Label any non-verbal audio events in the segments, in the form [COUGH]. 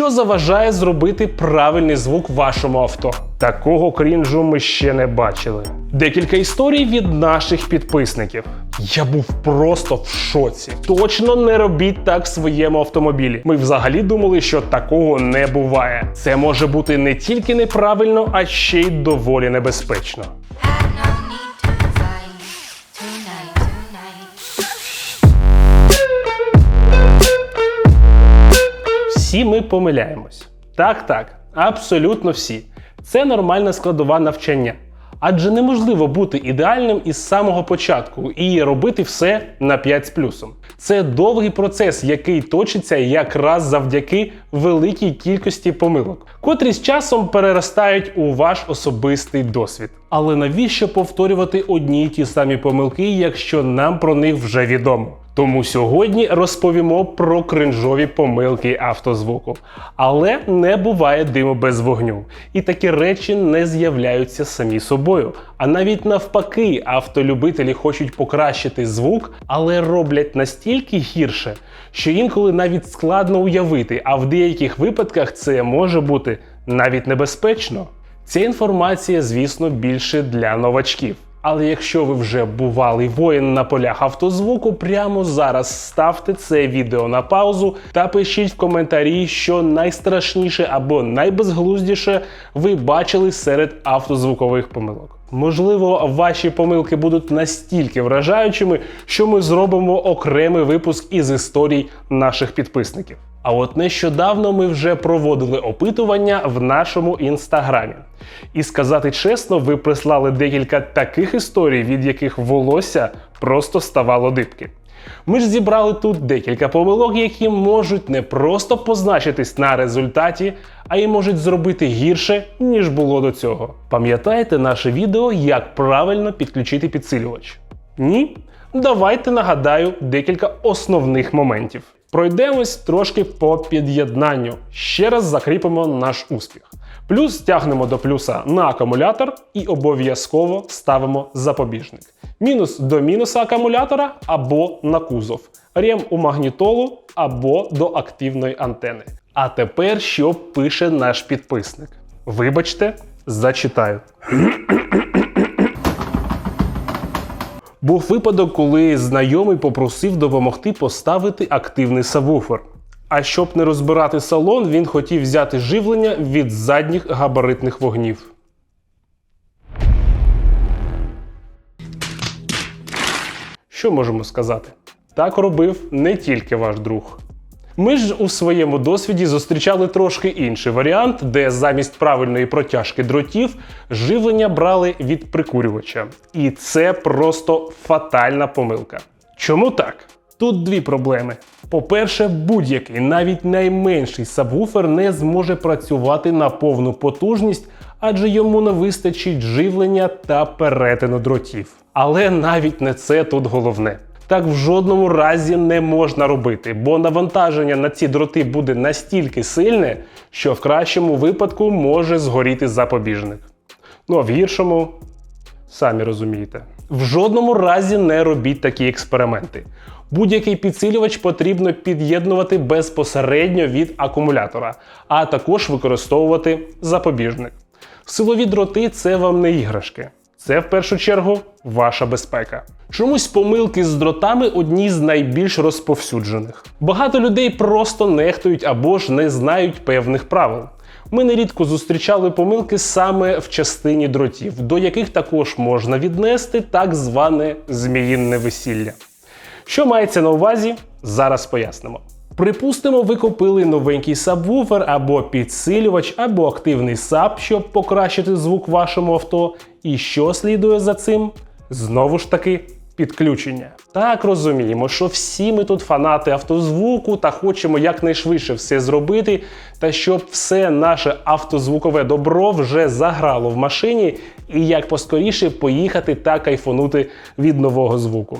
Що заважає зробити правильний звук вашому авто? Такого крінжу ми ще не бачили. Декілька історій від наших підписників. Я був просто в шоці. Точно не робіть так в своєму автомобілі. Ми взагалі думали, що такого не буває. Це може бути не тільки неправильно, а ще й доволі небезпечно. Ми помиляємось. Так, так, абсолютно всі. Це нормальна складова навчання. Адже неможливо бути ідеальним із самого початку і робити все на 5 з плюсом. Це довгий процес, який точиться якраз завдяки великій кількості помилок, котрі з часом переростають у ваш особистий досвід. Але навіщо повторювати одні й ті самі помилки, якщо нам про них вже відомо? Тому сьогодні розповімо про кринжові помилки автозвуку. Але не буває диму без вогню. І такі речі не з'являються самі собою. А навіть навпаки, автолюбителі хочуть покращити звук, але роблять настільки гірше, що інколи навіть складно уявити, а в деяких випадках це може бути навіть небезпечно. Ця інформація, звісно, більше для новачків. Але якщо ви вже бувалий воїн на полях автозвуку, прямо зараз ставте це відео на паузу та пишіть в коментарі, що найстрашніше або найбезглуздіше ви бачили серед автозвукових помилок. Можливо, ваші помилки будуть настільки вражаючими, що ми зробимо окремий випуск із історій наших підписників. А от нещодавно ми вже проводили опитування в нашому інстаграмі. І сказати чесно, ви прислали декілька таких історій, від яких волосся просто ставало дибки. Ми ж зібрали тут декілька помилок, які можуть не просто позначитись на результаті, а й можуть зробити гірше, ніж було до цього. Пам'ятаєте наше відео, як правильно підключити підсилювач? Ні? Давайте нагадаю декілька основних моментів. Пройдемось трошки по під'єднанню. Ще раз закріпимо наш успіх. Плюс тягнемо до плюса на акумулятор і обов'язково ставимо запобіжник. Мінус до мінуса акумулятора або на кузов. Рем у магнітолу або до активної антени. А тепер що пише наш підписник? Вибачте, зачитаю. Був випадок, коли знайомий попросив допомогти поставити активний сабвуфер. А щоб не розбирати салон, він хотів взяти живлення від задніх габаритних вогнів. Що можемо сказати? Так робив не тільки ваш друг. Ми ж у своєму досвіді зустрічали трошки інший варіант, де замість правильної протяжки дротів живлення брали від прикурювача. І це просто фатальна помилка. Чому так? Тут дві проблеми. По-перше, будь-який, навіть найменший сабвуфер не зможе працювати на повну потужність, адже йому не вистачить живлення та перетину дротів. Але навіть не це тут головне. Так в жодному разі не можна робити, бо навантаження на ці дроти буде настільки сильне, що в кращому випадку може згоріти запобіжник. Ну а в гіршому, самі розумієте. В жодному разі не робіть такі експерименти. Будь-який підсилювач потрібно під'єднувати безпосередньо від акумулятора, а також використовувати запобіжник. Силові дроти це вам не іграшки. Це в першу чергу ваша безпека. Чомусь помилки з дротами одні з найбільш розповсюджених. Багато людей просто нехтують або ж не знають певних правил. Ми нерідко зустрічали помилки саме в частині дротів, до яких також можна віднести так зване зміїнне весілля. Що мається на увазі? Зараз пояснимо. Припустимо, ви купили новенький сабвуфер або підсилювач, або активний саб, щоб покращити звук вашому авто. І що слідує за цим? Знову ж таки, підключення. Так розуміємо, що всі ми тут фанати автозвуку та хочемо якнайшвидше все зробити, та щоб все наше автозвукове добро вже заграло в машині і як поскоріше поїхати та кайфонути від нового звуку.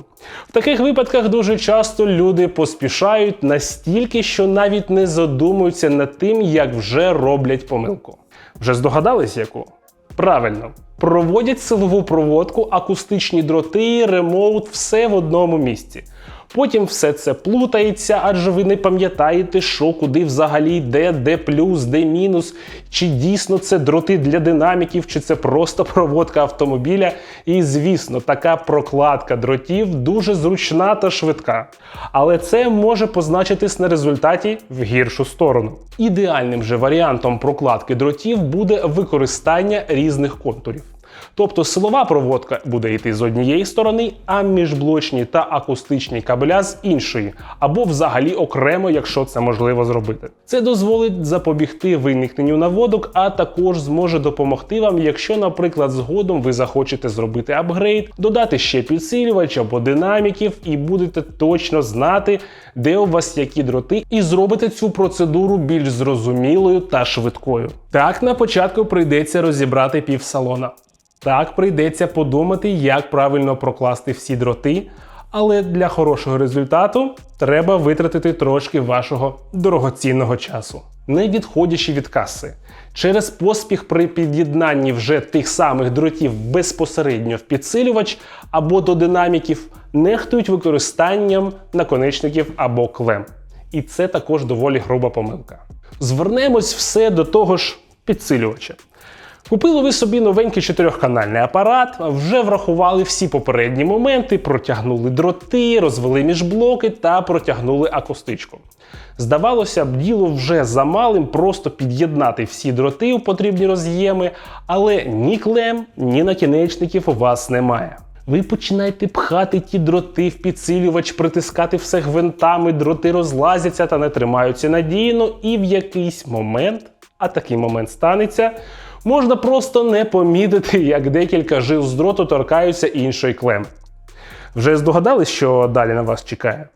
В таких випадках дуже часто люди поспішають настільки, що навіть не задумуються над тим, як вже роблять помилку. Вже здогадались яку? Правильно, проводять силову проводку, акустичні дроти, ремоут, все в одному місці. Потім все це плутається, адже ви не пам'ятаєте, що куди взагалі йде, де плюс, де мінус, чи дійсно це дроти для динаміків, чи це просто [LAUGHS] проводка автомобіля. І звісно, така прокладка дротів дуже зручна та швидка. Але це може позначитись на результаті в гіршу сторону. Ідеальним же варіантом прокладки дротів буде використання різних контурів. Тобто силова проводка буде йти з однієї сторони, а міжблочні та акустичні кабеля з іншої, або взагалі окремо, якщо це можливо зробити. Це дозволить запобігти виникненню наводок, а також зможе допомогти вам, якщо, наприклад, згодом ви захочете зробити апгрейд, додати ще підсилювач або динаміків, і будете точно знати, де у вас які дроти, і зробите цю процедуру більш зрозумілою та швидкою. Так на початку прийдеться розібрати півсалона. Так, прийдеться подумати, як правильно прокласти всі дроти, але для хорошого результату треба витратити трошки вашого дорогоцінного часу. Не відходячи від каси. Через поспіх при під'єднанні вже тих самих дротів безпосередньо в підсилювач або до динаміків нехтують використанням наконечників або клем. І це також доволі груба помилка. Звернемось все до того ж підсилювача. Купили ви собі новенький чотирьохканальний апарат, вже врахували всі попередні моменти, протягнули дроти, розвели міжблоки та протягнули акустичку. Здавалося б, діло вже замалим просто під'єднати всі дроти у потрібні роз'єми, але ні клем, ні накінечників у вас немає. Ви починаєте пхати ті дроти в підсилювач, притискати все гвинтами, дроти розлазяться та не тримаються надійно, і в якийсь момент, а такий момент станеться, можна просто не помітити, як декілька жил з дроту торкаються іншої клеми. Вже здогадались, що далі на вас чекає?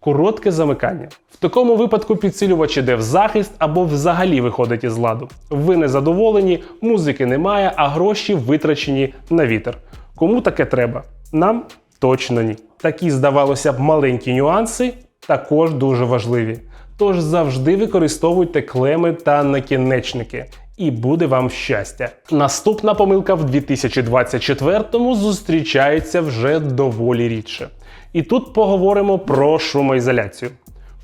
Коротке замикання. В такому випадку підсилювач іде в захист або взагалі виходить із ладу. Ви не задоволені, музики немає, а гроші витрачені на вітер. Кому таке треба? Нам точно ні. Такі, здавалося б, маленькі нюанси також дуже важливі. Тож завжди використовуйте клеми та накінечники. І буде вам щастя. Наступна помилка в 2024-му зустрічається вже доволі рідше. І тут поговоримо про шумоізоляцію.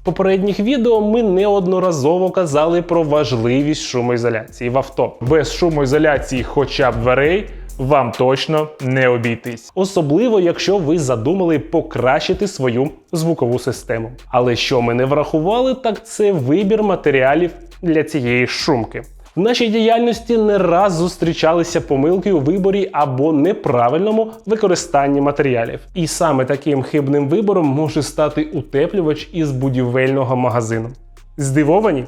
В попередніх відео ми неодноразово казали про важливість шумоізоляції в авто. Без шумоізоляції хоча б дверей вам точно не обійтись. Особливо, якщо ви задумали покращити свою звукову систему. Але що ми не врахували, так це вибір матеріалів для цієї шумки. В нашій діяльності не раз зустрічалися помилки у виборі або неправильному використанні матеріалів. І саме таким хибним вибором може стати утеплювач із будівельного магазину. Здивовані?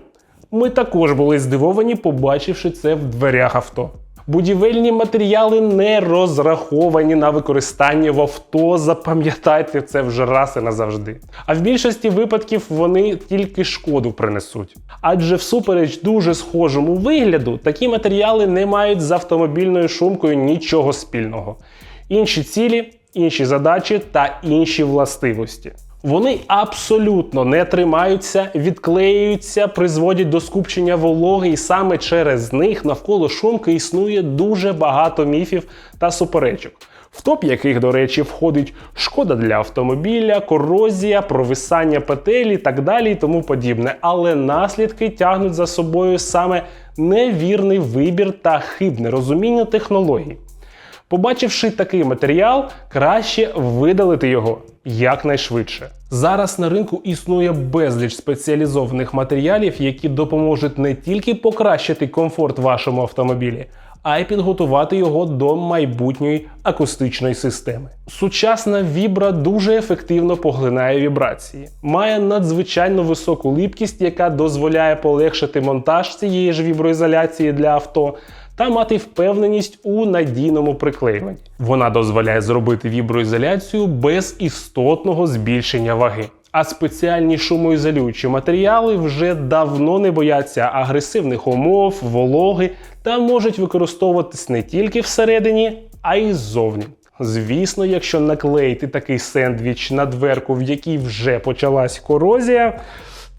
Ми також були здивовані, побачивши це в дверях авто. Будівельні матеріали не розраховані на використання в авто. Запам'ятайте це вже раз і назавжди. А в більшості випадків вони тільки шкоду принесуть. Адже всупереч дуже схожому вигляду, такі матеріали не мають з автомобільною шумкою нічого спільного. Інші цілі, інші задачі та інші властивості. Вони абсолютно не тримаються, відклеюються, призводять до скупчення вологи, і саме через них навколо шумки існує дуже багато міфів та суперечок. В топ яких, до речі, входить шкода для автомобіля, корозія, провисання петель і так далі і тому подібне. Але наслідки тягнуть за собою саме невірний вибір та хибне розуміння технологій. Побачивши такий матеріал, краще видалити його якнайшвидше. Зараз на ринку існує безліч спеціалізованих матеріалів, які допоможуть не тільки покращити комфорт вашому автомобілі, а й підготувати його до майбутньої акустичної системи. Сучасна вібра дуже ефективно поглинає вібрації, має надзвичайно високу липкість, яка дозволяє полегшити монтаж цієї ж віброізоляції для авто та мати впевненість у надійному приклеюванні. Вона дозволяє зробити віброізоляцію без істотного збільшення ваги. А спеціальні шумоізолюючі матеріали вже давно не бояться агресивних умов, вологи та можуть використовуватись не тільки всередині, а й ззовні. Звісно, якщо наклеїти такий сендвіч на дверку, в якій вже почалась корозія,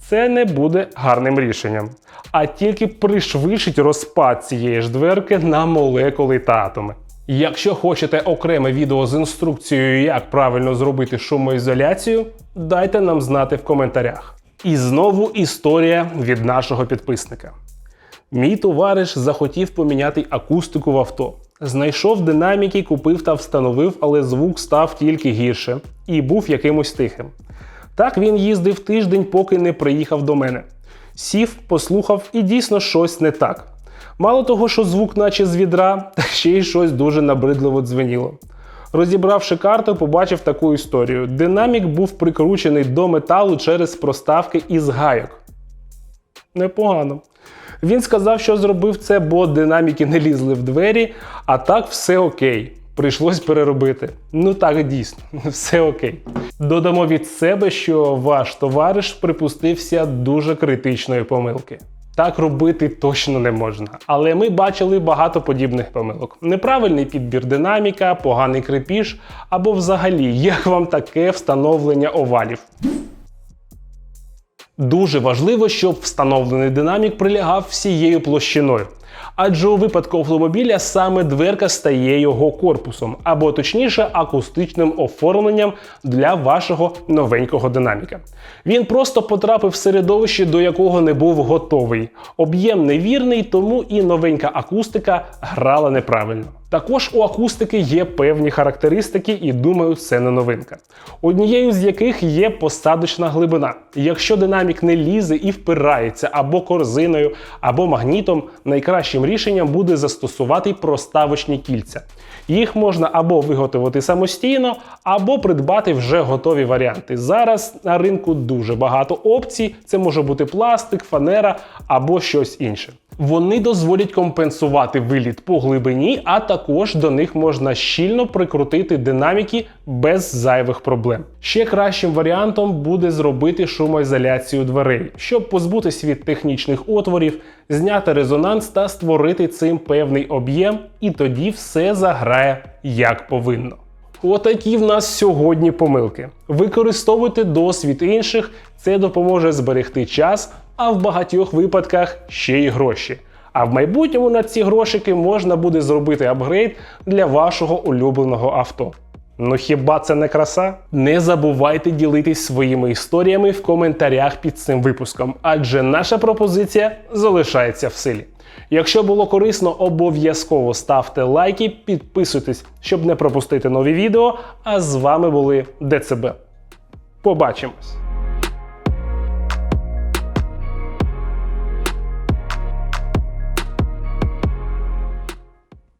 це не буде гарним рішенням, а тільки пришвидшить розпад цієї ж дверки на молекули та атоми. Якщо хочете окреме відео з інструкцією, як правильно зробити шумоізоляцію, дайте нам знати в коментарях. І знову історія від нашого підписника. Мій товариш захотів поміняти акустику в авто. Знайшов динаміки, купив та встановив, але звук став тільки гірше і був якимось тихим. Так він їздив тиждень, поки не приїхав до мене. Сів, послухав і дійсно щось не так. Мало того, що звук, наче з відра, [LAUGHS] так ще й щось дуже набридливо дзвеніло. Розібравши карту, побачив таку історію. Динамік був прикручений до металу через проставки із гайок. Непогано. Він сказав, що зробив це, бо динаміки не лізли в двері, а так все окей. Прийшлось переробити. Ну так дійсно, [LAUGHS] все окей. Додамо від себе, що ваш товариш припустився дуже критичної помилки. Так робити точно не можна. Але ми бачили багато подібних помилок: неправильний підбір динаміка, поганий крепіж або взагалі як вам таке встановлення овалів. Дуже важливо, щоб встановлений динамік прилягав всією площиною. Адже у випадку автомобіля саме дверка стає його корпусом, або точніше акустичним оформленням для вашого новенького динаміка. Він просто потрапив в середовище, до якого не був готовий. Об'єм невірний, тому і новенька акустика грала неправильно. Також у акустики є певні характеристики, і думаю, це не новинка. Однією з яких є посадочна глибина. Якщо динамік не лізе і впирається або корзиною, або магнітом, найкращим рішенням буде застосувати проставочні кільця. Їх можна або виготовити самостійно, або придбати вже готові варіанти. Зараз на ринку дуже багато опцій. Це може бути пластик, фанера або щось інше. Вони дозволять компенсувати виліт по глибині, а також до них можна щільно прикрутити динаміки без зайвих проблем. Ще кращим варіантом буде зробити шумоізоляцію дверей, щоб позбутись від технічних отворів, зняти резонанс та створити цим певний об'єм, і тоді все заграє як повинно. Отакі в нас сьогодні помилки. Використовуйте досвід інших, це допоможе зберегти час, а в багатьох випадках ще й гроші. А в майбутньому на ці грошики можна буде зробити апгрейд для вашого улюбленого авто. Ну хіба це не краса? Не забувайте ділитись своїми історіями в коментарях під цим випуском, адже наша пропозиція залишається в силі. Якщо було корисно, обов'язково ставте лайки, підписуйтесь, щоб не пропустити нові відео. А з вами були ДЦБ. Побачимось!